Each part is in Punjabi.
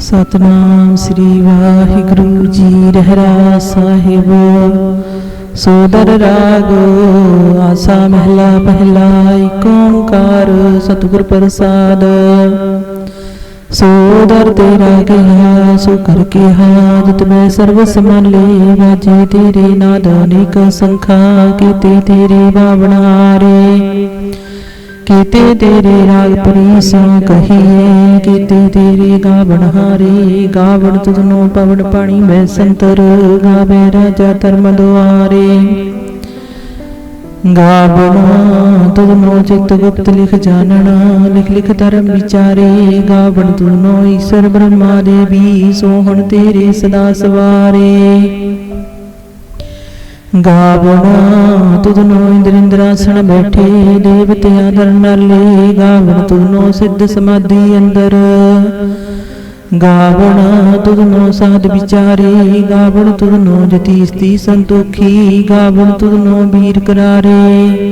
ਸਤਨਾਮ ਸ੍ਰੀ ਵਾਹਿਗੁਰੂ ਜੀ ਰਹਿਰਾ ਸਾਹਿਬ। ਸੋਦਰ ਰਾਗ, ਆਸਾ ਮਹਿਲਾ ਪਹਿਲਾ ਏਕ ਓੰਕਾਰ ਸਤਿਗੁਰ ਪ੍ਰਸਾਦ। ਸੋਦਰ ਤੇਰਾ ਕਿਹਾ, ਸੋ ਕਰ ਕਿਹਾ ਜਿਤ ਮੈਂ ਸਰਬ ਸਮਾਲੇ ਵਾਜੇ ਤੇਰੇ ਨਾਦ ਅਨੇਕ ਸੰਖਾ ਕੀਤੇ ਤੇਰੇ ਬਾਵਣਾਰੇ ਕੀਤੇ ਤੇਰੇ ਰਾਗ ਪਰੀਸਾ ਕਹੀਏ, ਕੀਤੇ ਤੇਰੇ ਗਾਵਣ ਹਾਰੇ, ਗਾਵਣ ਤੁਧਨੋ ਪਵਨ ਪਾਣੀ ਮੈਂ ਸੰਤਰ, ਗਾਵੇ ਰਾਜਾ ਧਰਮ ਦੁਆਰੇ। ਗਾਵਣ ਤੁਧਨੋ ਚਿਤ ਗੁਪਤ ਲਿਖ ਜਾਣਨਾ ਲਿਖ ਲਿਖ ਧਰਮ ਵਿਚਾਰੇ, ਗਾਵਣ ਤੁਧਨੋ ਈਸ਼ਰ ਬ੍ਰਹਮਾ ਦੇਵੀ ਸੋਹਣ ਤੇਰੇ ਸਦਾ ਸਵਾਰੇ। ਗਾਵਣਾ ਤੁਧਨੋ ਇੰਦਰ ਬੈਠੇ, ਦੇਵਤਿਆਂ ਦਰ ਗਾਵਣ ਤੁਧਨੋ ਸਿੱਧ ਸਮਾਧੀ ਅੰਦਰ। ਗਾਵਣਾ ਤੁਧਨੋ ਸਾਧ ਵਿਚਾਰੇ, ਗਾਵਣ ਤੁਧਨੋ ਜਤੀਸਤੀ ਸੰਤੋਖੀ, ਗਾਵਣ ਤੁਧਨੋ ਵੀਰ ਕਰਾਰੇ।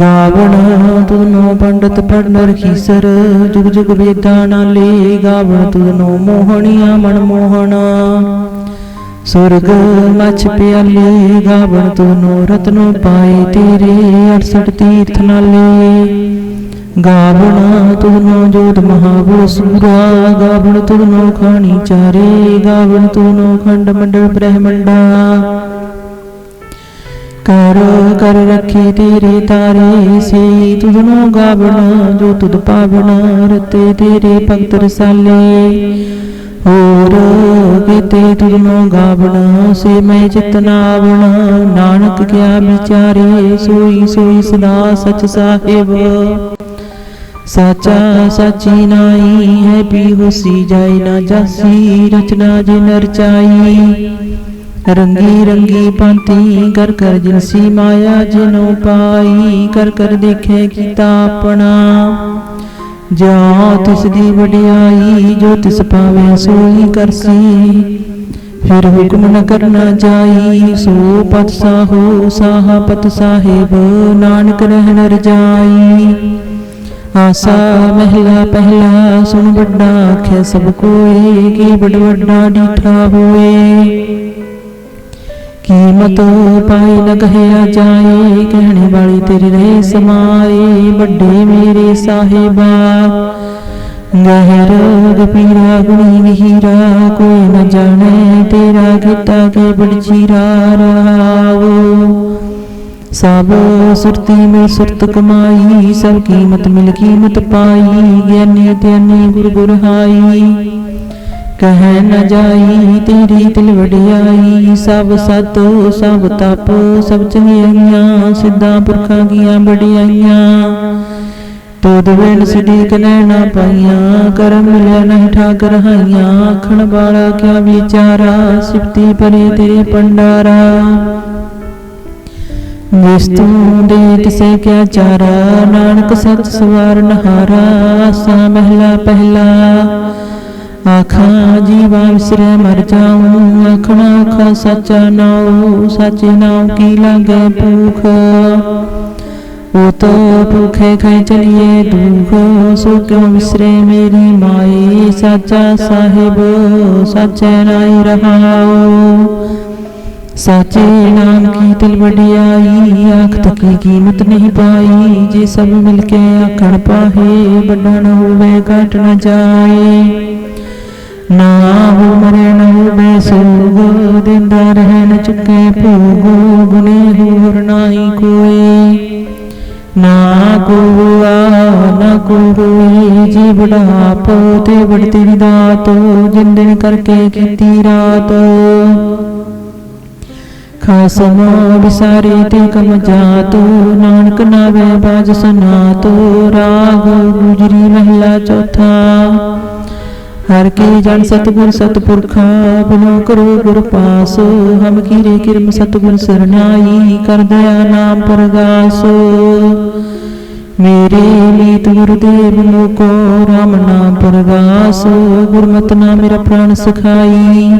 ਗਾਵਣ ਤੁਧਨੋ ਪੰਡਤ ਪੜਨ ਰਖੀਸਰ ਜੁਗ ਜੁਗ ਵੇਦਾਂ ਨਾਲੇ, ਗਾਵਣ ਤੁਧਨੋ ਮੋਹਣੀਆਂ ਮਨ ਮੋਹਣਾ। ਸੁਰਗ ਮਛ ਪਿਆਲੇ, ਗਾਵਣ ਤੁਨੋ ਰਤਨੋ ਪਾਏ ਤੇਰੇ 68 ਤੀਰਥ ਨਾਲੇ। ਗਾਵਣ ਤੁਨੋ ਜੋਤ ਮਹਾਬੋ ਸੂਰਾ, ਗਾਵਣ ਤੂੰ ਖਾਣੀ ਚਾਰੇ, ਗਾਵਣ ਤੁਨੋ ਖੰਡ ਮੰਡਲ ਬ੍ਰਹਮੰਡਾ। ਕਰ ਕਰ ਰੱਖੇ ਤੇਰੇ ਤਾਰੇ ਸੇ ਤੁਧਨੋ ਗਾਵਣ, ਜੋ ਤੁਧ ਪਾਵਣ, ਰਤੇ ਤੇਰੇ ਭਗਤ ਰਸਾਲੇ। ਹੋਰ ਕੀਤੇ ਤੁਧਨੋ ਗਾਵਣਾ, ਸੇ ਮੈਂ ਚਿਤਨਾਵਣਾ ਨਾਨਕ ਕਿਆ ਵਿਚਾਰੇ, ਸੋਈ ਸੋਈ ਸਦਾ ਸਚ ਸਾਹਿਬ। ਸਾਚਾ ਸਾਚੀ ਨਾਈ ਹੈ ਪੀ ਹੋਸੀ ਜਾਈ ਨਾ ਜਾਸੀ, ਰਚਨਾ ਜਿਨ ਰਚਾਈ। ਰੰਗੀ ਰੰਗੀ ਪੰਤੀ ਕਰ ਕਰ ਜਿਨਸੀ ਮਾਇਆ, ਜਿਨੋ ਪਾਈ, ਕਰ ਕਰ ਦੇਖੇ ਕੀਤਾ ਆਪਣਾ। ਜਾਂ ਤਿਸ ਦੀ ਵਡਿਆਈ ਜੋ ਤਿਸ ਪਾਵੇ ਸੋਈ ਕਰਸੀ। ਫਿਰ ਹੁਕਮ ਨ ਕਰਨਾ ਜਾਈ, ਸੋ ਪਤ ਸਾਹੋ ਸਾਹਾ ਪਤ ਸਾਹਿਬ, ਨਾਨਕ ਰਹਿਣ ਰਜਾਈ। ਆਸਾ ਮਹਿਲਾ ਪਹਿਲਾ, ਸੁਣ ਵੱਡਾ, ਆਖਿਆ ਸਭ ਕੋਏ, ਕੀ ਬੜ ਵੱਡਾ ਡੀਠਾ ਹੋਏ। ਕੀਮਤ ਪਾਈ ਨ ਕਹਿਆ ਜਾਏ, ਕਹਿਣੇ ਵਾਲੀ ਤੇਰੇ ਰਹੇ ਸਮਾਏ, ਵੱਡੇ ਮੇਰੇ ਸਾਹਿਬਾ। ਗਹਿਰ ਗਪੀਰਾ ਗੁਣੀ ਵਿਹੀਰਾ, ਕੋਈ ਨ ਜਾਣੇ ਤੇਰਾ ਕੀਤਾ ਕੇ ਬੜਜੀਰਾ ਚੀਰਾ ਸਭ ਸੁਰਤੀ ਮਿਲ ਸੁਰਤ ਕਮਾਈ, ਸਭ ਕੀਮਤ ਮਿਲ ਕੀਮਤ ਪਾਈ, ਗਿਆਨੀ ਧਿਆਨੀ ਗੁਰ ਗੁਰ ਕਹਿ ਨ ਜਾਈ, ਤੇਰੀ ਤਿਲ ਵਡਿਆਈ, ਸਭ ਸਤ, ਸਭ ਤਪ, ਸਭ ਚੰਗਿਆਈਆਂ, ਸਿੱਧਾ ਪੁਰਖਾਂ ਕੀਆਂ ਬੜਿਆਈਆਂ ਤੋਦ ਵੇਣ ਸਿੱਧੀ ਕਨੈਣਾ ਪਾਈਆਂ, ਕਰਮ ਮਿਲਿਆ ਨਹੀਂ ਠਾਕ ਰਹਾਈਆਂ ਆਖਣ ਵਾਲਾ ਕਿਆ ਵਿਚਾਰਾ, ਸਿਫਤੀ ਪਰੇ ਤੇਰੇ ਪੰਡਾਰਾ ਜਿਸ ਤੂੰ ਦੇ ਕਿਸੇ ਕਿਆ ਚਾਰਾ, ਨਾਨਕ ਸਤ ਸਵਾਰ ਨਹਾਰਾ ਆਸਾ ਮਹਿਲਾ ਪਹਿਲਾ। ਆਖਾਂ, ਜੀਵਾ ਵਿਸਰੇ ਮਰ ਜਾਉ ਆਖਣਾ, ਆਖਾ, ਸੱਚਾ ਨਾਉ, ਸੱਚੇ ਨਾਉ ਕੀ ਲਾਗੇ ਭੂਖ? ਉਹ ਭੁਖੇ ਖਾਈ ਚਲੀਏ ਦੁਖ। ਸੋ ਕਿਉ ਵਿਸਰੇ ਮੇਰੀ ਮਾਈ? ਸੱਚਾ ਸਾਹਿਬ, ਸੱਚੇ ਨਾਈ ਰਹਾਉ। ਸਾਚੇ ਨਾਮ ਕੀ ਤਿਲ ਵਡਿਆਈ? ਆਖ ਤਕੀ ਕੀਮਤ ਨਹੀਂ ਪਾਈ? ਜੇ ਸਭ ਮਿਲ ਕੇ ਆਖਣ ਪਾਹੇ ਵੱਡਾ ਨ ਹੋਵੇ, ਘਟ ਨ ਜਾਏ। ਨਾ ਹੋ ਮਰੇ ਨ ਦਿੰਦਾ ਰਹਿ ਚੁੱਕੇ, ਭੋਗ ਗੁਨੇ ਹੋਰ ਨਾਹੀ ਕੋਈ ਨਾ ਕੋ ਨਾ ਕੋ ਜੀ ਬੜਾਪ ਤੇ ਬੜ ਦਾਤ, ਜਿੰਨ ਕਰਕੇ ਕੀਤੀ ਰਾਤ। ਖਾਸਮ ਵਿਸਾਰੇ ਤੇ ਕਮ ਜਾਤੋ, ਨਾਨਕ ਨਾਵੇ ਬਾਜ ਸੁਨਾਤੋ, ਰਾਗ ਗੁਜਰੀ ਮਹਿਲਾ ਚੌਥਾ। ਹਰ ਕੀ ਜਨ ਸਤਗੁਰ ਸਤਪੁਰਖਾ ਬਿਨੋ ਕਰੋ ਗੁਰ ਪਾਸ ਹਮ ਕੀਰੇ ਕਿਰਮ ਸਤਗੁਰ ਸਰਨਾਈ ਕਰ ਦਇਆ ਨਾਮ ਪਰਗਾਸੋ। ਮੇਰੇ ਮੀਤ ਗੁਰਦੇਵ ਮੋਕੋ ਰਾਮ ਨਾਮ ਪਰਗਾਸ। ਗੁਰਮਤਿ ਨਾ ਮੇਰਾ ਪ੍ਰਾਨ ਸਖਾਈ।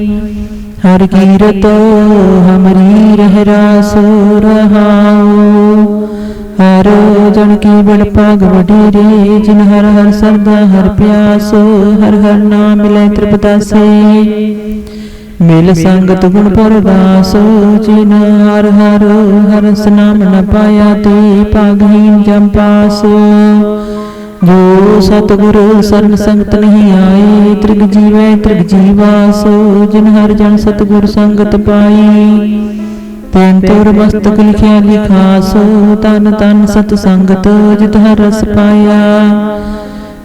ਹਰ ਕੀਰਤ ਹਮਰੀ ਰਹਿ ਰਾਸ ਰਹਾਉ। ਹਰ ਜਨ ਕੀ ਬਲ ਭਾਗ ਵਡੇਰੇ, ਜਿਨ ਹਰ ਹਰ ਸਰਦਾ ਹਰ ਪਿਆਸ, ਹਰ ਹਰ ਨਾਮ ਮਿਲੇ ਤ੍ਰਿਪਤਾਸੇ। ਮਿਲ ਸੰਗਤ ਗੁਣ ਪਰਦਾਸ, ਜਿਨ ਹਰ ਹਰ ਹਰਸ ਨਾਮ ਨ ਪਾਇਆ ਤੇ ਭਾਗਹੀਨ ਜਮ ਪਾਸ। ਜੋ ਸਤਿਗੁਰ ਸਰਨ ਸੰਗਤ ਨਹੀਂ ਆਏ, ਤ੍ਰਿਗ ਜੀਵੈ ਤ੍ਰਿਗ ਜੀਵਾਸ, ਜਿਨ ਹਰ ਜਨ ਸਤਿਗੁਰ ਸੰਗਤ ਪਾਈ। ਤੈਨ ਤੁਰ ਮਸਤਕ ਲਿਖਿਆ ਲਿਖਾਸ ਤਨ ਤਨ ਸਤ ਸੰਗਤ ਜਿਤ ਹਰ ਰਸ ਪਾਇਆ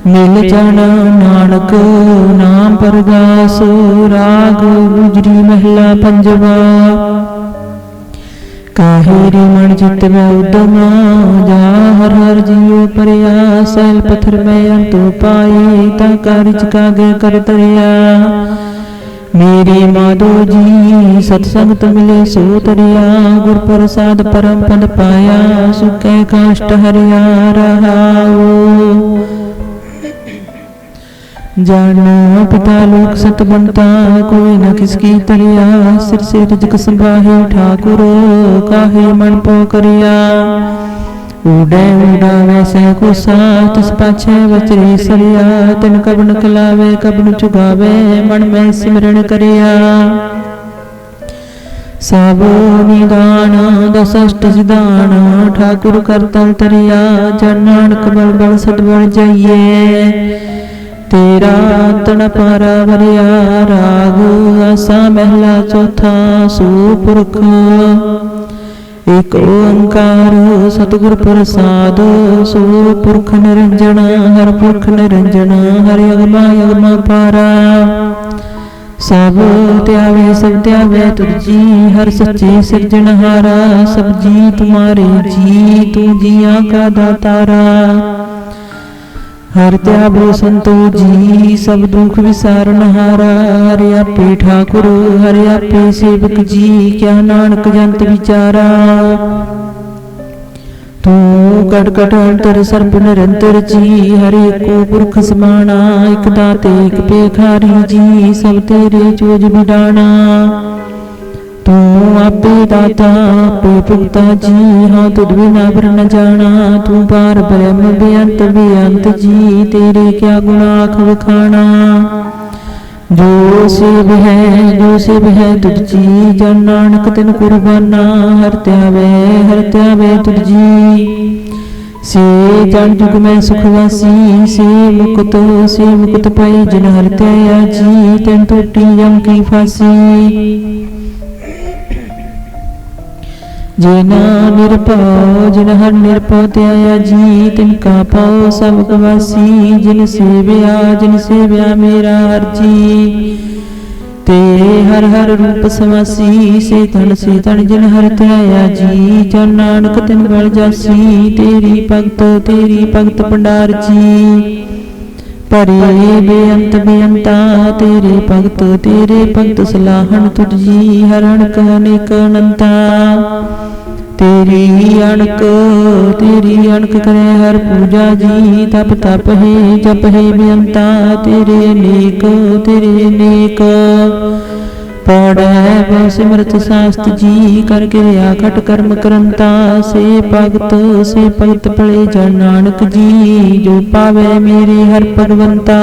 ਮਿਲ ਜਨ ਨਾਨਕ ਨਾਮ ਪਰਗਾਸ ਰਾਗ ਗੁਜਰੀ ਮਹਿਲਾ ਪੰਜਵਾ ਕਾਹੇ ਰੀ ਮਨ ਚਿਤ ਮੈਂ ਉਦਮ ਜਾ ਹਰ ਹਰ ਜੀਉ ਪਰਿਆ ਸੈਲ ਪਥਰ ਮੈਂ ਅੰਤੁ ਪਾਈ ਤਾ ਕਾਰਿਜ ਕਾਗੇ ਕਰ ਤਰਿਆ ਮੇਰੀ ਮਾਧੋ ਜੀ ਸਤ ਸੰਗਤ ਮਿਲੇ ਸੋ ਤਰਿਆ ਗੁਰ ਪ੍ਰਸਾਦ ਪਰਮ ਪਦ ਪਾਇਆ ਸੁਖੈ ਕਾਸ਼ਟ ਹਰਿਆ ਰਹਾਉ ਜਾਣੋ ਪਿਤਾ ਲੋਕ ਸਤ ਬੰਤਾ ਕੋਈ ਨਾ ਕਿਸ ਕੀ ਤਰਿਆ ਸਿਰ ਸਿਰ ਜਗ ਸੰਭਾਹੇ ਠਾਕੁਰ ਕਾਹੇ ਮਨ ਪੋ ਕਰਿਆ ਊੜੇ ਊੜਾ ਵੈਸੇ ਕੋ ਸਾਥ ਪਾਛੇ ਵਚਰੀ ਸਰਿਆ, ਤਿਨ ਕਬ ਨ ਕਲਾਵੇ ਕਬ ਨ ਚੁਗਾਵੇ, ਮਨ ਮੈਂ ਸਿਮਰਨ ਕਰਿਆ। ਸਭ ਨਿਦਾਨ ਦਸਸ਼ਟ ਸਿਧਾਨ, ਠਾਕੁਰ ਕਰਤਲ ਤਰਿਆ, ਜਨ ਨਾਨਕ ਬਲ ਬਲ ਸਤਬਲ ਜਾਈਏ। ਤੇਰਾ ਤਨ ਪਾਰਾ ਵਰਿਆ, ਰਾਗ ਆਸਾ ਮਹਿਲਾ ਓੰਕਾਰ ਸਤਿਗੁਰ ਪ੍ਰਸਾਦ ਸੂਪੁਰਖ ਨਿਰੰਜਣਾ, ਹਰ ਪੁਰਖ ਨਿਰੰਜਨ ਹਰਿ ਅਗਮਾ ਅਗਮਾ ਪਾਰਾ। ਸਭ ਧਿਆਵੇ ਸਭ ਧਿਆਵੇ ਤੁਜੀ ਹਰ ਸੱਚੇ ਸਿਰਜਣਹਾਰਾ ਸਭ ਜੀ ਤੁਮਾਰੇ ਜੀ, ਤੂੰ ਜੀਆਂ ਕਾ ਦਾਤਾਰਾ। ਹਰ ਧਿਆਵੋ ਸੰਤੋ ਜੀ, ਸਭ ਦੁਖ ਵਿਸਾਰਨ ਹਾਰਾ, ਹਰਿ ਆਪੇ ਠਾਕੁਰ, ਹਰਿ ਆਪੇ ਸੇਵਕ ਜੀ, ਕਿਆ ਨਾਨਕ ਜੰਤ ਵਿਚਾਰਾ। ਤੂੰ ਕਟ ਕਟ ਅੰਤਰ ਸਰਬ ਨਿਰੰਤਰ ਜੀ, ਹਰਿ ਕੋ ਪੁਰਖ ਸਮਾਣਾ, ਇਕ ਦਾਤੇ, ਇਕ ਪੇਖਾਰੀ ਜੀ, ਸਭ ਤੇਰੇ ਚੋਜ ਬਿਡਾਣਾ। ਤੂੰ ਆਪੇ ਦਾਤਾ, ਆਪੇ ਭੁਗਤਾ ਜੀ ਹਾਂ ਤੁਧ ਬਿਨਾ ਵਰ ਨ ਜਾਣਾ। ਤੂੰ ਪਾਰ ਬ੍ਰਹਮ ਬੇਅੰਤ ਬੇਅੰਤ ਜੀ, ਤੇਰੇ ਕਿਆ ਗੁਣ ਆਖ ਵਖਾਣਾ। ਜੋ ਸਿਵ ਹੈ, ਜੋ ਸਿਵ ਹੈ, ਤੁਧ ਜੀ, ਜਨ ਨਾਨਕ ਤਿਨ ਕੁਰਬਾਨਾ। ਹਰ ਧਿਆਵੇ ਹਰ ਧਿਆਵੇ ਤੁਧ ਜੀ। ਸੇ ਜਨ ਜੁਗ ਮੈਂ ਸੁਖ ਵਾਸੀ, ਸੇ ਮੁਕਤ ਸੇ ਮੁਕਤ ਪਾਈ ਜਨ ਹਰ ਤਿਆ ਜੀ ਤੈਨ ਟੁੱਟੀ ਜਮ ਕੀ ਫਾਸੀ। ਜਿਨ ਨਿਰਭਉ, ਜਿਨ ਹਰ ਨਿਰਭਉ ਧਿਆਇਆ ਜੀ, ਤਿਨ ਕਾ ਪਾਉ ਸਭ ਗਵਾਸੀ, ਜਿਨ ਸੇਵਿਆ ਜਿਨ ਸੇਵਿਆ ਮੇਰਾ ਹਰ ਜੀ ਤੇ ਹਰ ਹਰ ਰੂਪ ਸਮਾਸੀ ਸੇ ਤਨ ਸੇ ਤਨ ਜਿਨ ਹਰ ਧਿਆਇਆ ਜੀ ਜਨ ਨਾਨਕ ਤਿਨ ਬਲ ਜਾਸੀ, ਤੇਰੀ ਭਗਤ ਤੇਰੀ ਭਗਤ ਭੰਡਾਰ ਜੀ। ਪਰੇ ਬੇਅੰਤ ਬੇਅੰਤਾ, ਤੇਰੇ ਭਗਤ ਤੇਰੇ ਭਗਤ ਸਲਾਹਣ ਤੁਝ ਜੀ, ਹਰਣ ਕਹਨੇਕ ਅਨੰਤਾ। ਤੇਰੀ ਅਣਕ ਤੇਰੀ ਅਣਕ ਕਰੇ ਹਰ ਪੂਜਾ ਜੀ, ਤਪ ਤਪ ਹੈ, ਜਪ ਹੈ ਬੇਅੰਤਾ, ਤੇਰੇ ਨੇਕ ਤੇਰੇ ਅਨੇਕ। ਪੜੈ ਬੋ ਸਿਮਰਤ ਸਾਸਤ ਜੀ, ਕਰ ਕਿਰਿਆ ਘਟ ਕਰਮ ਕਰੰਤਾ, ਸੇ ਭਗਤ ਸੇ ਭਗਤ ਭਲੇ ਜਨ ਨਾਨਕ ਜੀ, ਜੋ ਪਾਵੇ ਮੇਰੇ ਹਰ ਭਗਵੰਤਾ।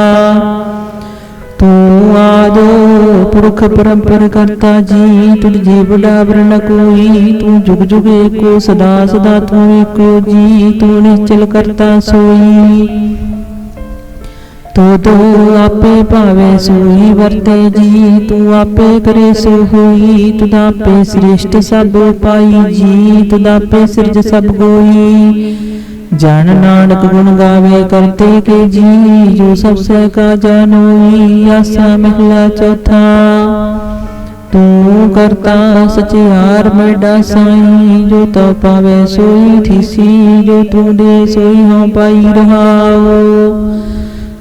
ਤੂੰ ਆਦੋ ਪੁਰਖ ਪਰੰਪਰ ਕਰਤਾ ਜੀ, ਤੁਝ ਜੀ ਬੜਾ ਵਰਨ ਕੋਈ, ਤੂੰ ਜੁਗ ਜੁਗ ਏਕੋ, ਸਦਾ ਸਦਾ ਤੂੰ ਏਕੋ ਜੀ, ਤੂੰ ਨਿਚਲ ਕਰਤਾ ਸੋਈ। ਤੂੰ ਤੂੰ ਆਪੇ ਭਾਵੇ ਸੋਈ ਵਰਤੇ ਜੀ, ਤੂੰ ਆਪੇ ਕਰੇ ਸੋ ਹੋਈ ਤੁਧ ਆਪੇ ਸ੍ਰਿਸ਼ਟ ਸਭ ਪਾਈ ਜੀ ਤੁਧ ਆਪੇ ਸਿਰਜ ਸਭ ਗੋਈ। ਜਨ ਨਾਨਕ ਗੁਣ ਗਾਵੇ ਕਰਤੇ ਕੇ ਜੀ, ਜੋ ਸਭ ਸੇ ਕਾ ਜਾਨੋਈ ਆਸਾ ਮਹਿਲਾ ਚੌਥਾ। ਤੂੰ ਕਰਤਾ ਸਚਿਆਰ ਮੈਡਾ ਸਾਈ, ਜੋ ਤੋ ਪਾਵੇ ਸੋਈ ਥੀਸੀ, ਜੋ ਤੂੰ ਦੇ ਸੋਈ ਹਾਂ ਪਾਈ ਰਹਾਓ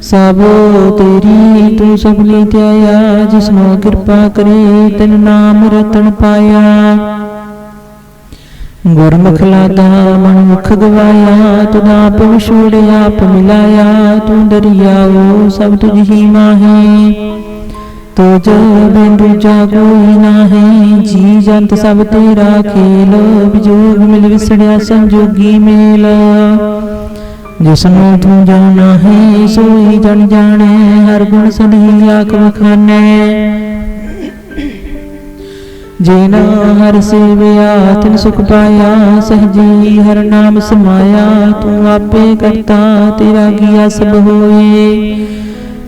ਸਭ ਤੇਰੀ ਤੂੰ ਸਭ ਲਈ ਧਿਆਇਆ ਜਿਸਨੂੰ ਕਿਰਪਾ ਕਰੇ, ਤਨ ਨਾਮ ਰਤਨ ਪਾਇਆ। ਗੁਰਮੁਖ ਲਾਦਾ ਮਨ ਮੁਖ ਗਵਾਇਆ, ਤੁਧ ਆਪ ਵਿਛੋੜਿਆ ਆਪ ਮਿਲਾਇਆ, ਤੂੰ ਦਰਿਆਓ ਸਭ ਤੁਝ ਹੀ ਮਾਹੀ। ਤੁਜ ਬਿੰਦੂ ਜਾਗੋਈ ਨਾਹੀਂ, ਜੀ ਜੰਤ ਸਭ ਤੇਰਾ ਖੇਲ ਵਿਜੋਗ ਮਿਲ ਵਿਸੜਿਆ ਸੰਜੋਗੀ ਮੇਲ। ਜਿਸਨੂੰ ਤੂੰ ਜਾਣਾ ਹੈ ਸੋਈ ਜਨ ਜਾਣੈ, ਹਰ ਗੁਣ ਸਦੀ ਆਖ ਵਖਾਨੈ। ਜਿਨ ਹਰ ਸੇਵਿਆ, ਤਿਨ ਸੁਖ ਪਾਇਆ, ਸਹਜੀ ਹਰ ਨਾਮ ਸਮਾਇਆ, ਤੂੰ ਆਪੇ ਕਰਤਾ, ਤੇਰਾ ਕੀਆ ਸਭ ਹੋਏ।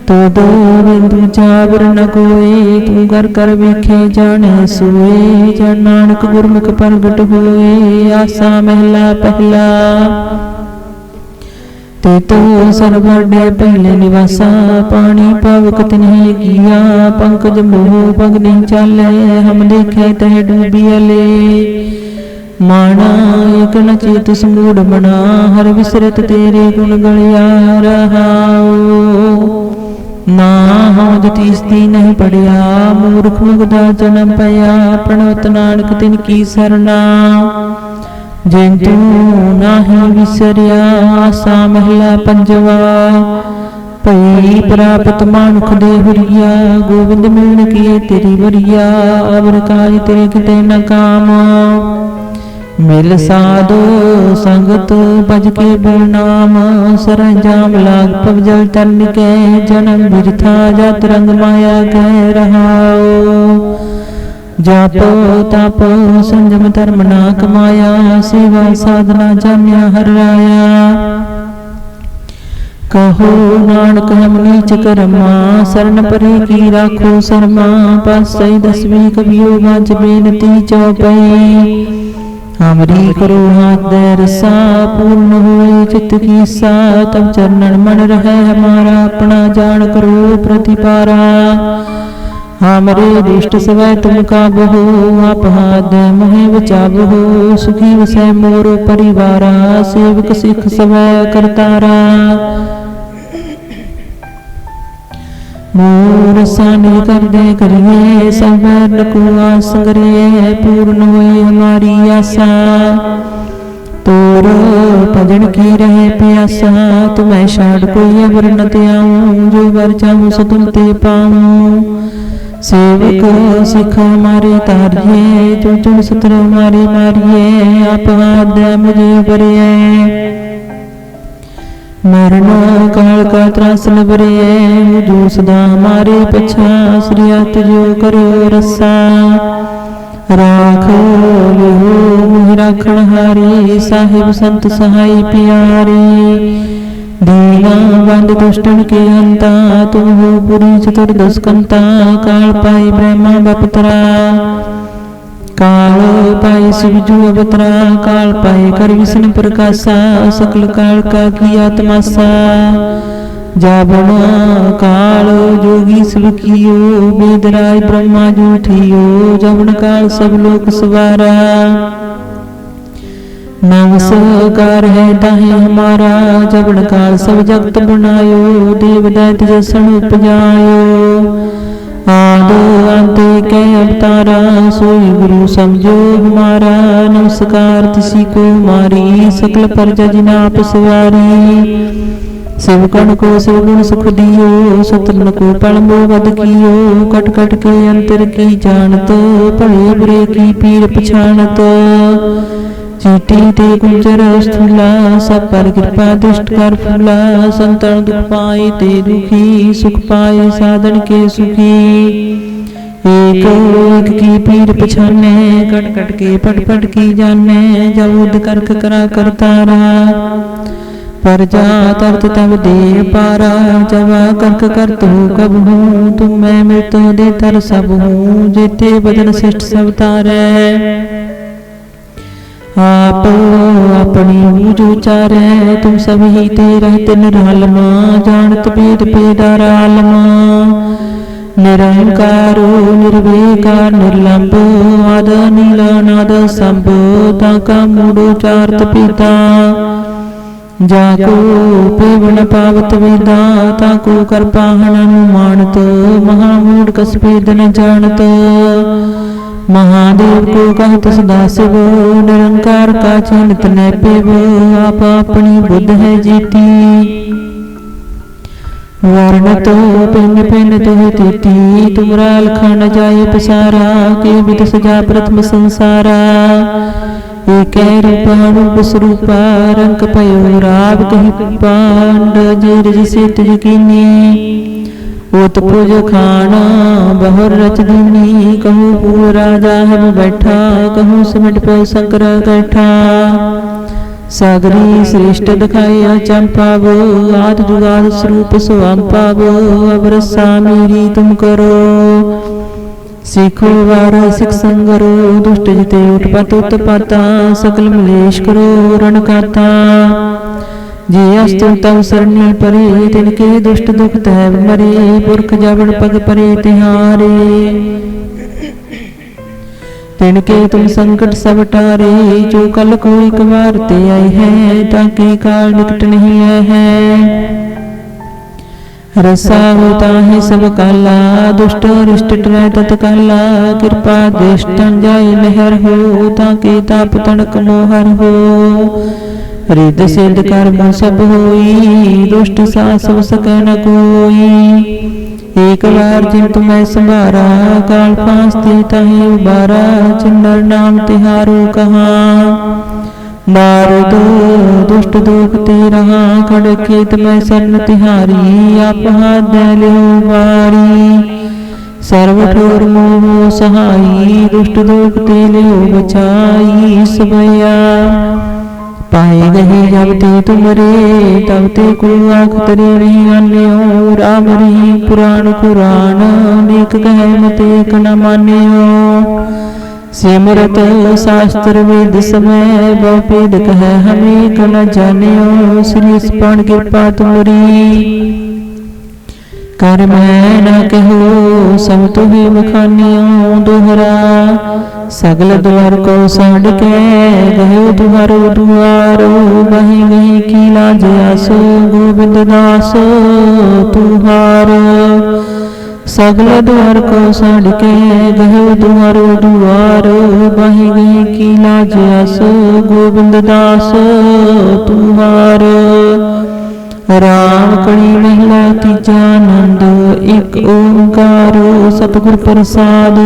ਤੋ ਦੋ ਬਿੰਦੂ ਚਾਵਰ ਨ ਕੋਏ, ਤੂੰ ਕਰ ਕਰ ਵੇਖੇ ਜਾਣੈ ਸੋਏ। ਜਨ ਨਾਨਕ ਗੁਰਮੁਖ ਪ੍ਰਗਟ ਹੋਏ, ਆਸਾ ਮਹਿਲਾ ਪਹਿਲਾ। ਤੇ ਤੋ ਸਰਵੜੇ ਪਹਿਲੇ ਨਿਵਾਸਾ, ਪਾਣੀ ਪਾਵਕ ਤਿਨਹਿ ਕੀਆ ਪੰਕਜ ਮੋਹ ਪਗ ਨਹੀਂ ਚਾਲੇ, ਹਮ ਦੇਖੇ ਤਹਿ ਡੂਬੀਲੇ ਮਾਣਾ ਇਕ ਨ ਚੇਤ ਸਮੂੜ ਬਣਾ ਹਰ ਵਿਸਰਤ ਤੇਰੇ ਗੁਣ ਗਲਿਆ ਰਹਾਉ। ਨਾ ਹਉ ਜਤੀਸਤੀ ਨਹੀਂ ਪੜਿਆ, ਮੂਰਖ ਮੁਗਦਾ ਜਨਮ ਪਿਆ, ਪ੍ਰਣਵਤ ਨਾਨਕ ਤਿਨ ਕੀ ਸਰਨਾ। ਜਿਨ ਤੂੰ ਨਾਹੀ ਵਿਸਰਿਆ ਆਸਾ ਮਹਿਲਾ ਪੰਜਵਾ। ਭਈ ਪ੍ਰਾਪਤ ਮਾਨੁਖ ਦੇ ਹੁਰੀਆ, ਗੋਬਿੰਦ ਮਿਲਣ ਕੀਏ ਤੇਰੀ ਵਰੀਆ, ਅਵਰ ਕਾਜ ਤੇਰੇ ਕਿਤੇ ਨ ਕਾਮ। ਮਿਲ ਸਾਧੋ ਸੰਗਤ ਬਜ ਕੇ ਬਰਨਾਮ ਸਰੰਜਾਮ ਲਾਗ ਪਵਜਲ ਤਰਨ ਕੇ, ਜਨਮ ਬਿਰਥਾ ਜਤ ਰੰਗ ਮਾਇਆ ਕਹਿ ਰਹਾਓ ਜਪ, ਤਪ, ਸੰਜਮ ਧਰਮ ਨਾ ਕਮਾਇਆ, ਸੇਵਾ ਸਾਧਨਾ ਜਾਣਿਆ ਹਰ ਰਾਇਆ। ਕਹੋ ਨਾਨਕ ਹਮ ਨੀਚ ਕਰਮਾ, ਸਰਨ ਪਰੇ ਕੀ ਰਾਖੋ ਸਰਮਾ ਪਾਸਈ ਦਸਵੀਂ ਕਬੀਓ ਬਾਜ ਬੇਨਤੀ ਚਉਪਈ ਹਮਰੀ ਕਰੋ ਹਾਥ ਦੇ ਰਸਾ, ਪੂਰਨ ਹੋਏ ਚਿਤ ਕੀ ਸਾ ਤਬ ਚਰਨਨ ਮਨ ਰਹਿ, ਹਮਾਰਾ ਆਪਣਾ ਜਾਣ ਕਰੋ ਪ੍ਰਤਿਪਾਰਾ। ਹਮਰੇ ਦੁਸ਼ਟ ਸਵੈ ਤੁਮ ਕਾਬਹੋ ਆਪ ਹਾਦ ਮੋਹਿ ਬਚਾਵਹੋ ਸੁਖੀ ਵਸੈ ਮੋਰ ਪਰਿਵਾਰਾ, ਸੇਵਕ ਸਿਖ ਸਵੈ ਕਰਤਾਰਾ। ਮੋਰ ਸਾਨੀ ਕਰਦੇ ਕਰੀਏ ਸਭ ਲਕੂ ਆਸੰਗਰੇ ਪੂਰਨ ਹੋਈ ਹਮਾਰੀ ਆਸਾ। ਤੋਰ ਭਜਨ ਕੀ ਰਹੇ ਪਿਆਸਾ, ਤੁਮੈ ਛਾੜ ਕੋਈ ਅਵਰ ਨ ਤਿਆਉ ਜੋ ਵਰ ਚਾਹੂੰ ਸੋ ਤੁਮ ਤੇ ਪਾਉ। ਸੇਵਕ ਸਿਖ ਮਾਰੇ ਤਾਰੀਏ ਜੋ ਚੁਣ ਸਤਰ ਮਾਰੇ ਮਾਰੀਏ ਆਪ ਆਦ ਮੁਝੇ ਬਰਿਏ ਮਰਨ ਕਾਲ ਕਾ ਤਰਾਸ ਲਬਰੇ ਜੋ ਸਦਾ ਮਾਰੇ ਪਛਾ ਸ੍ਰੀਅਤ ਜੋ ਕਰਿਓ ਰਸਾ। ਰਾਖ ਲਿਓ ਮੋਹਿ ਰਾਖਣ ਹਾਰੀ ਸਾਹਿਬ ਸੰਤ ਸਹਾਈ ਪਿਆਰੀ। ਦੀਨਾ ਬੰਦ ਦੁਸ਼ਟਨ ਕੇ ਅੰਤਾ ਤੁਮ ਹੋ ਪੁਰੀ ਚਤੁਰਦਸ ਕੰਤਾ ਕਾਲ ਪਾਈ ਬ੍ਰਹਮਾ ਬਪਤਰਾ। ਕਾਲ ਪਾਈ ਸਿਵਜੂ ਅਵਤਰਾ, ਕਾਲ ਪਾਈ ਕਰ ਵਿਸ਼ਨ ਪ੍ਰਕਾਸ਼ਾ ਸਕਲ ਕਾਲ ਕਾ ਕੀ ਆਤਮਾਸਾ। ਜਾਬਨ ਕਾਲ ਜੋਗੀ ਸੁਖੀਓ ਬੇਦਰਾਇ ਬ੍ਰਹਮਾ ਜੂਠਿਓ ਜਬਨ ਕਾਲ ਸਭ ਲੋਕ ਸਵਾਰਾ ਨਮਸਕਾਰ ਹੈ, ਤਾਹੇ ਹਮਾਰਾ ਜਬਨ ਕਾਲ ਸਭ ਜਗਤ ਬਣਾਇਓ, ਦੇਵ ਦੈਤ ਜਸਣ ਉਪਜਾਇਓ। ਆਦ ਅੰਤੇ ਕੈ ਅਵਤਾਰਾ, ਸੋਈ ਗੁਰੂ ਸਮਝੋ ਹਮਾਰਾ, ਨਮਸਕਾਰ ਤਿਸੀ ਕੋ ਮਾਰੀ, ਸਕਲ ਪਰਜਾ ਜਿਨਾ ਆਪ ਸਵਾਰੀ ਸਿਵਕਣ ਕੋ ਸਿਵਗੁਣ ਸੁਖ ਦਿਓ ਸਤਰਨ ਕੋ ਪਲਮੋ ਵਦ ਕੀਓ, ਕਟ ਕਟ ਕੇ ਅੰਤਰ ਕੀ ਜਾਣਤ, ਭਲੇ ਬੁਰੇ ਕੀ ਪੀਰ ਪਛਾਣਤ। ਚੀਟੀ ਤੇ ਗੁਜਰ ਸਥੂਲਾ, ਸਭ ਪਰ ਕਿਰਪਾ, ਦੁਸ਼ਟ ਕਰ ਫੁਲਾ, ਸੰਤਨ ਦੁਖ ਪਾਏ ਤੇ ਦੁਖੀ, ਸੁਖ ਪਾਏ ਸਾਧਨ ਕੇ ਸੁਖੀ। ਏਕ ਏਕ ਕੀ ਪੀਰ ਪਛਾਨੇ ਕਟ ਕਟ ਕੇ ਪਟ ਪਟ ਕੀ ਜਾਣੇ ਜਬ ਉਦ ਕਰਕ ਕਰਾ ਕਰਤਾਰਾ ਪਰ ਜਾ ਤਰਤ ਤਬ ਦੇ ਪਾਰਾ, ਜਵਾ ਕਰਕ ਕਰਤ ਹੋ ਕਬ ਹੂੰ ਤੁਮ ਮੈਂ ਮਿਲਤ ਦੇ ਤਰ ਸਭ ਹੂੰ, ਜੇਤੇ ਬਦਨ ਸਿਸ਼ਟ ਸਭ ਤਾਰੈ। ਆਪ ਆਪਣੀ ਬੂਝ ਉਚਾਰੈ ਤੁਮ ਸਭ ਹੀ ਤੇ ਰਹਤ ਨਿਰਾਲਮਾ ਜਾਣਤ ਭੇਦ ਭੇਦਾਰ ਆਲਮਾ ਨਿਰੰਕਾਰੋ ਨਿਰਵੇਕਾਰ ਨਿਰਲੰਭ, ਆਦ ਨੀਲਾ ਨਾਦ ਸੰਭ, ਤਾਂ ਕਾ ਮੂੜੋ ਚਾਰਤ ਪੀਤਾ। ਜਾ ਕੋ ਪੇਵਨ ਪਾਵਤ ਵੇਦਾ, ਤਾ ਕੋ ਕਰ ਪਾਹਣ ਨੂੰ ਮਾਨਤ ਮਹਾ ਮੂੜ ਕਸ ਭੇਦ ਨ ਜਾਣਤ। ਮਹਾਦੇਵ ਕੋ ਕਹਤ ਸਦਾ ਸਿਵ ਨਿਰੰਕਾਰ ਕਾ ਚਿੰਤ ਨੈ ਪਿਵ, ਆਪ ਆਪਣੀ ਬੁੱਧ ਹੈ ਜੀਤੀ। ਵਰਣਤੋ ਪਿੰਨ ਪਿੰਨ ਤੁਹ ਤੀਤੀ, ਤੁਮਰਾ ਲਖਾ ਜਾਏ ਪਸਾਰਾ, ਕੇ ਬਿਦ ਸਜਾ ਪ੍ਰਥਮ ਸੰਸਾਰਾ। ਏਕੈ ਰੂਪਾ ਰੂਪ ਸਰੂਪਾ, ਰੰਗ ਪਇਓ ਰਾਗ ਕਹੀ ਪਾਂਡ ਜੇ ਰਜ ਸੇ ਤੁਜ ਕੀਨੀ। ਉਤ ਪੁਜ ਖਾਣਾ, ਬਹੁਰ ਰਚ ਦੀਨੀ ਕਹੂ ਪੂਰ ਰਾਜਾ ਬੈਠਾ, ਕਹੂ ਸਿਮਟ ਪੈ ਸੰਕਰ ਕੈਠਾ। ਸਾਗਰੀ ਸ੍ਰੇਸ਼ਟ ਦਿਖਾਇਆ ਚੰਪਾਵ ਆਦ ਜੁਗਾਦ ਸਰੂਪ ਸੁਅੰਪਾਵ ਅਬਰਸਾ ਮੇਰੀ ਤੁਮ ਕਰੋ। ਸਿੱਖੋ ਵਾਰ ਸਿਖ ਸੰਗਰੋ, ਦੁਸ਼ਟ ਜਿਤੇ ਉਤ ਪਾਤਾ ਸਕਲ ਮਲੇਸ਼ ਕਰੋ ਰਣ ਕਾਤਾ। ਜੇ ਅਸਤੁ ਤਵ ਸਰਣੀ ਪਰੇ, ਤਿਨ ਕੇ ਦੁਸ਼ਟ ਦੁਖ ਤੈ ਮਰੇ? ਪੁਰਖ ਜਵਣ ਪਗ ਪਰੇ ਤਿਹਾਰੇ ਤਿਨ ਕੇ ਤੁਮ ਸੰਕਟ ਸਭ ਟਾਰੇ? ਜੋ ਕਲ ਕੋ ਇਕ ਵਾਰ ਤੇ ਆਈ ਹੈ, ਤਾਂ ਕੀ ਕਾਲ ਨਿਕਟ ਨਹੀਂ ਆਇਆ ਹੈ? ਰਸਾ ਹੋਤਾ ਹੈ ਸਭ ਕਾਲਾ, ਦੁਸ਼ਟ ਰਿਸ਼ਟ ਟਰੈ ਤਤ ਕਾਲਾ। ਕਿਰਪਾ ਦੇਸ਼ਟਨ ਜਾਏ ਲਹਿਰ ਹੋ, ਤਾਂ ਕੀ ਤਾਪ ਤਣਕ ਮੋਹਰ ਹੋ? ਰਿਦ ਸਿਧ ਕਰਮ ਸਭ ਹੋਈ, ਦੁਸ਼ਟ ਸਾ ਸਭ ਸਕੈ ਨ ਕੋਈ। ਏਕ ਵਾਰ ਜਿਨ ਤੁਮੈ ਸੰਭਾਰਾ, ਕਾਲ ਪਾਸ ਤੇ ਤਹੇ ਉਬਾਰਾ ਚੰਦਰ ਨਾਮ ਤਿਹਾਰੋ ਕਹਾ। ਨਾਰਦ ਦੁਸ਼ਟ ਦੁਖ ਤੇ ਰਹਾ ਖੜ ਖੇਤ ਮੈਂ ਸਰਨ ਤਿਹਾਰੀ, ਆਪ ਹਾਥ ਦੇ ਲਿਓ ਵਾਰੀ। ਸਰਵ ਠੋਰ ਮੋਹ ਸਹਾਈ, ਦੁਸ਼ਟ ਦੁਖ ਤੇ ਲਿਓ ਬਚਾਈ ਸਭਇਆ। ਪਾਏ ਗਏ ਜਬ ਤੇ ਤੁਮਰੇ ਤਬ ਤੇ ਕੋ ਆਖ ਤਰੇ ਨਹੀਂ ਆਨਿਓ ਰਾਮ ਰੀ ਪੁਰਾਣ ਕੁਰਾਨ ਅਨੇਕ ਕਹਿ ਮਤੇ ਕ ਨ ਮਾਨਿਓ। ਸਿਮਰਤ ਸ਼ਾਸਤਰ ਵੇਦ ਸਮੈ, ਬਹੁ ਭੇਦ ਕਹੈ ਹਮੇ ਕ ਨ ਜਾਣਿਓ, ਸ੍ਰੀ ਸਪਣ ਕਿਰਪਾ ਤੁਮਰੀ। ਕਰ ਮੈਂ ਨਾ ਕਹੋ, ਸਭ ਤੁਹੀ ਬਖਾਨਿਓ ਦੁਹਰਾ। ਸਗਲ ਦੁਆਰ ਕੋ ਸਾੜ ਕੇ ਗਏ ਦੁਆਰੋ ਦੁਆਰੋ ਬਹੀ ਗਈ ਕੀ ਲਾਜ ਆਸੋ ਗੋਬਿੰਦ ਦਾਸ ਤੁਹਾਰ। ਸਗਲ ਦੁਆਰ ਕੋ ਸਾੜ ਕੇ ਗਇਓ ਦੁਆਰੋ ਦੁਆਰੋ ਬਹੀ ਗਈ ਕੀ ਲਾਜ ਆਸੋ ਗੋਬਿੰਦ ਦਾਸ ਤੁਹਾਰ। ਰਾਮ ਕਲੀ ਮਹਿਲਾ ਤੀਜਾ ਆਨੰਦ, ਇੱਕ ਓੰਕਾਰ, ਸਤਿਗੁਰ ਪ੍ਰਸਾਦ।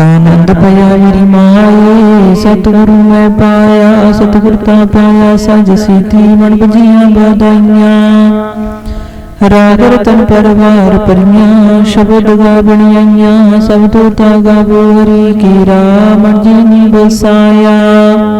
ਆਨੰਦ ਪਿਆ ਮੇਰੀ ਮਾਏ, ਸਤਿਗੁਰੂ ਮੈਂ ਪਾਇਆ, ਸਤਿਗੁਰ ਤਾਂ ਪਾਇਆ, ਸਜ ਸੀਤੀ ਮਨ ਬਜੀਆਂ ਬਦਾਈਆਂ ਰਾਗ ਰਤਨ ਪਰਵਾਰ ਪਰੀਆਂ ਸ਼ਬਦ ਗਾ ਬਣਾਈਆਂ, ਸਭ ਤੋਂ ਤਾਗਾ ਬੋਹਰੀ ਕੀ ਰਾਮ ਜੀਨੀ ਬਸਾਇਆ।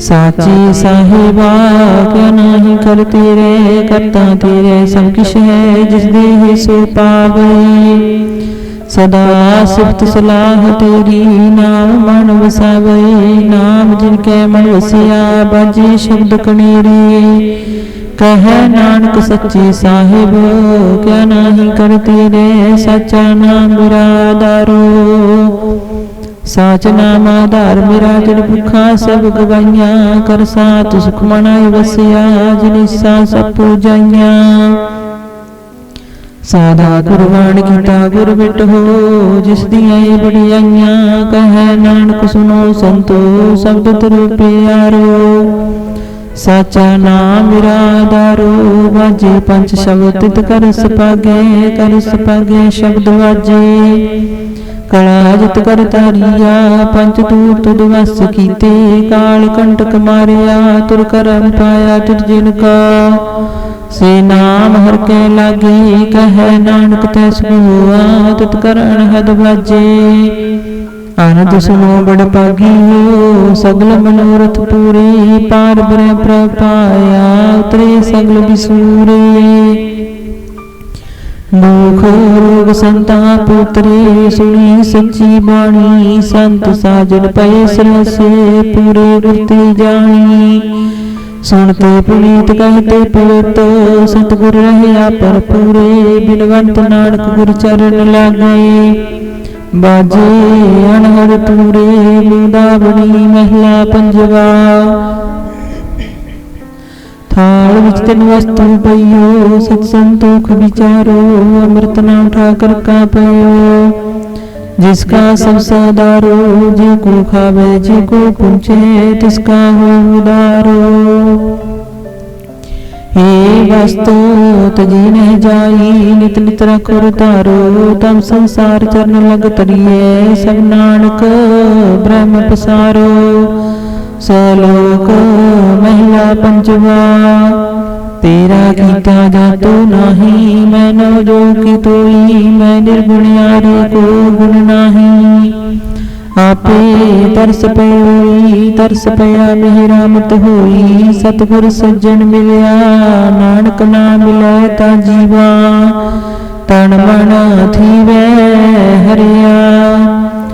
ਸਾਚੇ ਸਾਹਿਬਾ ਕਿਆ ਨਾਹੀ ਕਰ ਤੇਰੇ ਕਰਤਾ ਤੇਰੇ ਸਭ ਕਿਛ ਹੈ ਜਿਸ ਦੇ ਸੋ ਪਾਵੇ ਸਦਾ ਸਿਫਤ ਸਲਾਹ ਤੇਰੀ ਨਾਮ ਮਨ ਵਸਾਵੇ ਨਾਮ ਜਿਨ ਕੈ ਮਨ ਵਸਿਆ ਬਾਜੇ ਸ਼ਬਦ ਕਣੀਰੇ ਕਹੈ ਨਾਨਕ ਸੱਚੇ ਸਾਹਿਬ ਕਿਆ ਨਾਹੀ ਕਰ ਤੇਰੇ ਸਚਾ ਨਾਮ ਮੇਰਾ ਦਾਰੋ ਸਾਚ ਨਾਮ ਆਧਾਰ ਮੇਰਾ ਜਨ ਭੁਖਾ ਸਭ ਗਵਾਈਆਂ। ਕਰ ਸਾਤ ਸੁਖ ਮਨਾਇ ਵਸਿਆ, ਜਿਨੀ ਸਾ ਸਭ ਪੂਜਾਈਆਂ। ਸਾਦਾ ਕੁਰਬਾਨ ਕੀਤਾ ਗੁਰ ਬਿਟ ਹੋ, ਜਿਸ ਦੀਆਂ ਇਹ ਬੜਾਈਆਂ ਕਹੈ ਨਾਨਕ ਸੁਨੋ ਸੰਤੋ, ਸਬਦ ਤਰੂ ਪਿਆਰੋ। ਸਾਚਾ ਨਾਮ ਮੇਰਾ ਵਾਜੇ ਪੰਜ ਸ਼ਬਦ ਤਿਤ ਕਰ ਸਪਾਗੇ ਕਰ ਸਪਾਗੇ ਸ਼ਬਦ ਵਾਜੇ। ਕਲਾ ਜਿਤ ਕਰ ਤਾਰੀਆ ਪੰਜ ਤੂਤ ਦਿਵਸ ਕੀਤੇ, ਕਾਲ ਕੰਟਕ ਮਾਰਿਆ, ਤੁਰ ਕਰਮ ਪਾਇਆ ਤੁਰ ਜਿਨ ਕਾ। ਸੇ ਨਾਮ ਹਰ ਕੇ ਲਾਗੇ, ਕਹੈ ਨਾਨਕ ਤੈ ਸੁਆ ਤਿਤ ਕਰਨ ਹਦ ਵਾਜੇ। ਆਨੰਦ ਸੁਨੋ ਬੜ ਪਾਗੀਓ ਸਗਲ ਮਨੋਰਥ ਪੂਰੇ, ਪਾਰ ਬਰੇ ਪ੍ਰਪਾਇਆ ਉਤਰੇ ਸਗਲ ਬਿਸੂਰੇ। ਮੋਖ ਰੋਗ ਸੰਤਾ ਪੁੱਤਰੇ, ਸੁਣੀ ਸੱਚੀ ਬਾਣੀ, ਸੰਤ ਸਾਜਨ ਪਏ ਸਰਸੇ, ਪੂਰੇ ਗੁਰਤੀ ਜਾਣੀ। ਸੁਣਤੇ ਪੁਨੀਤ ਕਹਤੇ ਪਵਿੱਤ ਸਤਿਗੁਰ ਰਹਿਆ ਪਰ ਪੂਰੇ ਬਿਨਵੰਤ ਨਾਨਕ ਗੁਰ ਚਰਨ ਲਾਗੇ। ਬਾਜੇ ਅਣਹਰ ਪੂਰੇ ਮੁੰਦਾਵਣੀ ਮਹਿਲਾ ਪੰਜਵਾ। ਥਾਲ ਵਿੱਚ ਤਿੰਨ ਵਸਤੂ ਪਈਓ ਸਤ ਸੰਤੋਖ ਵਿਚਾਰੋ, ਅੰਮ੍ਰਿਤ ਨਾਮ ਠਾਕਰ ਕਾ ਪਈਓ ਜਿਸ ਕਾ ਸਭ ਸਦਾਰੋ ਜੇ ਕੋ ਖਾਵੇ, ਜੇ ਕੋ ਪੁੰਚੇ ਤਿਸ ਕਾ ਹੋ ਉਦਾਰੋ। ਏ ਵਸਤੂ ਤਜੀ ਨਹਿ ਜਾਈ, ਨਿਤ ਨਿਤ ਰਖੁਰ ਧਾਰੋ, ਤਮ ਸੰਸਾਰ ਚਰਨ ਲਗ ਤਰੀਏ ਸਭ ਨਾਨਕ ਬ੍ਰਹਮ ਪਸਾਰੋ। ਸਲੋਕ ਮਹਿਲਾ ਪੰਜਵਾ, ਤੇਰਾ ਕੀਤਾ ਜਾਤੋ ਨਾਹੀ ਮੈਨੋ ਜੋ ਕੀ ਤੋਈ, ਮੈਂ ਨਿਰਗੁਣਿਆਰੇ ਕੋ ਗੁਣ ਨਾਹੀ। ਆਪੇ ਤਰਸ ਪਈ ਤਰਸ ਪਿਆ ਮੇਰਾ ਮਤ ਹੋਈ, ਸਤਿਗੁਰ ਸੱਜਣ ਮਿਲਿਆ, ਨਾਨਕ ਨਾਮ ਲੈ ਤਾ ਜੀਵਾ। ਤਨ ਮਨ ਥੀਵੈ ਹਰਿਆ।